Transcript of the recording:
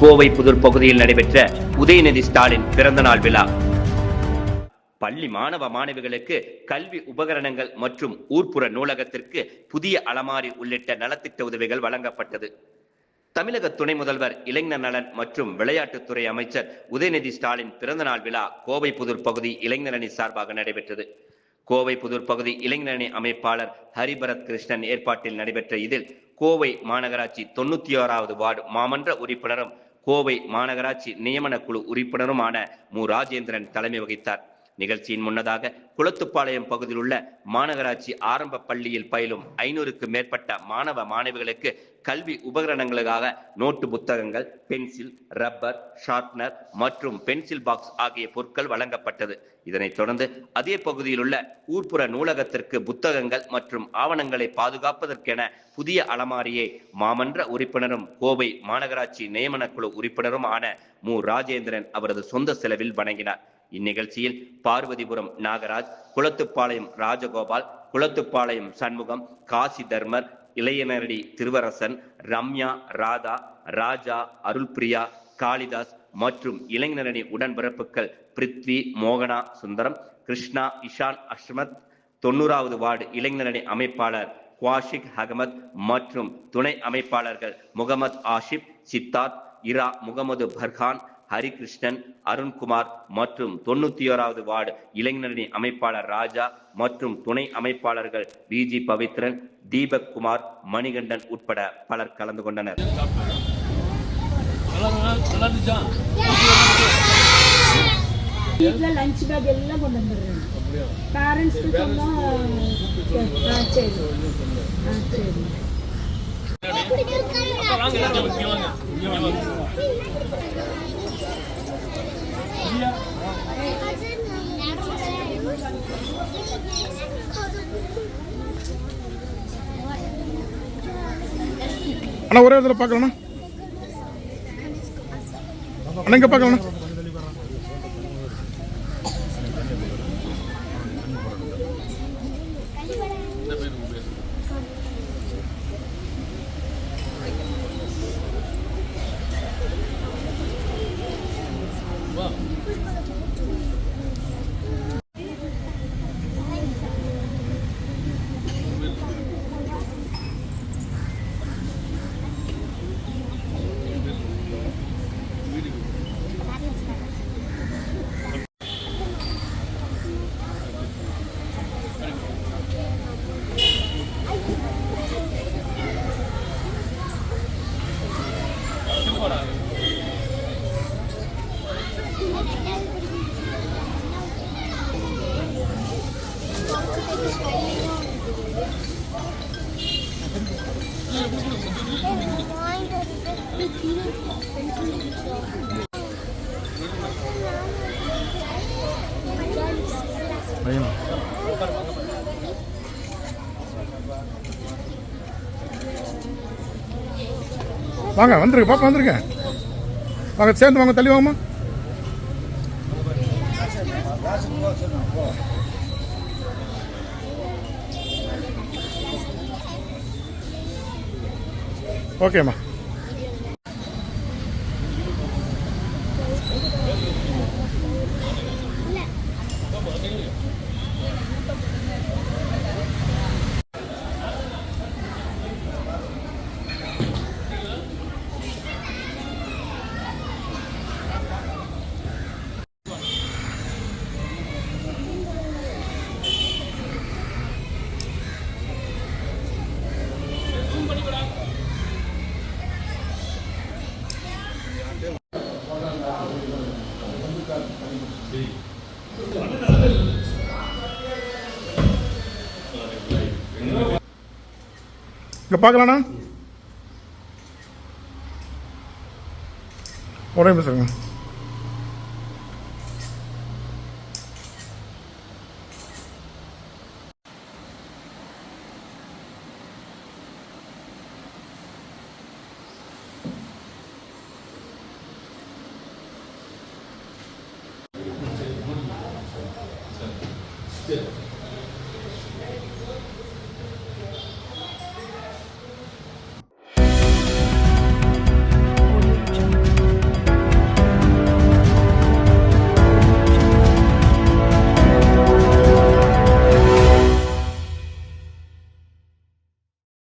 கோவை புதூர் பகுதியில் நடைபெற்ற உதயநிதி ஸ்டாலின் பிறந்தநாள் விழா. பள்ளி மாணவ மாணவிகளுக்கு கல்வி உபகரணங்கள் மற்றும் ஊர்ப்புற நூலகத்திற்கு புதிய அலமாரி உள்ளிட்ட நலத்திட்ட உதவிகள் வழங்கப்பட்டது. தமிழக துணை முதல்வர் இளைஞர் நலன் மற்றும் விளையாட்டுத்துறை அமைச்சர் உதயநிதி ஸ்டாலின் பிறந்தநாள் விழா கோவை புதூர் பகுதி இளைஞரணி சார்பாக நடைபெற்றது. கோவை புதூர் பகுதி இளைஞரணி அமைப்பாளர் ஹரிபரத் கிருஷ்ணன் ஏற்பாட்டில் நடைபெற்ற இதில் கோவை மாநகராட்சி தொண்ணூத்தி ஓராவது வார்டு மாமன்ற உறுப்பினரும் கோவை மாநகராட்சி நியமன குழு உறுப்பினருமான மு. ராஜேந்திரன் தலைமை வகித்தார். நிகழ்ச்சியின் முன்னதாக குளத்துப்பாளையம் பகுதியில் உள்ள மாநகராட்சி ஆரம்ப பள்ளியில் பயிலும் ஐநூறுக்கு மேற்பட்ட மாணவ மாணவிகளுக்கு கல்வி உபகரணங்களுக்காக நோட்டு புத்தகங்கள் பென்சில் ரப்பர் ஷார்ப்னர் மற்றும் பென்சில் பாக்ஸ் ஆகிய பொருட்கள் வழங்கப்பட்டது. இதனைத் தொடர்ந்து அதே பகுதியில் உள்ள ஊர்ப்புற நூலகத்திற்கு புத்தகங்கள் மற்றும் ஆவணங்களை பாதுகாப்பதற்கென புதிய அலமாரியை மாமன்ற உறுப்பினரும் கோவை மாநகராட்சி நியமனக்குழு உறுப்பினரும் ஆன மு. ராஜேந்திரன் அவரது சொந்த செலவில் வழங்கினார் இந்நிகழ்ச்சியில் பார்வதிபுரம் நாகராஜ் குளத்துப்பாளையம் ராஜகோபால் குளத்துப்பாளையம் சண்முகம் காசி தர்மர் இளையனரடி திருவரசன் ரம்யா ராதா ராஜா அருள்பிரியா காளிதாஸ் மற்றும் இளைஞரணி உடன்பிறப்புகள் பிருத்வி மோகனா சுந்தரம் கிருஷ்ணா இஷான் அஷ்மத் தொண்ணூறாவது வார்டு இளைஞரணி அமைப்பாளர் குவாஷிக் அகமத் மற்றும் துணை அமைப்பாளர்கள் முகமது ஆஷிப் சித்தார்த் இரா முகமது பர்கான் ஹரிகிருஷ்ணன் அருண்குமார் மற்றும் தொண்ணூத்தி ஓராவது வார்டு இளைஞரணி அமைப்பாளர் ராஜா மற்றும் துணை அமைப்பாளர்கள் பிஜி பவித்ரன் தீபக் குமார் மணிகண்டன் உட்பட பலர் கலந்து கொண்டனர். நல்லா நல்லா இருந்துச்சா வீட்டில் லஞ்ச் பேக் எல்லாம் கொண்டு வந்துடுறேன் பேரண்ட்ஸ்க்கு சொன்னால் சரி. ஆ சரி. வாங்க வாங்க. அண்ணா ஒரே இடத்துல பார்க்கலண்ணா அண்ணா இங்கே பார்க்கலண்ணா Ayun. வாங்க வந்துருங்க பாப்பா வந்துருங்க. வாங்க சேர்ந்து வாங்க தள்ளி வாங்கம்மா. ஓகேம்மா. இங்கே பார்க்கலாண்ணா உடனே Yeah.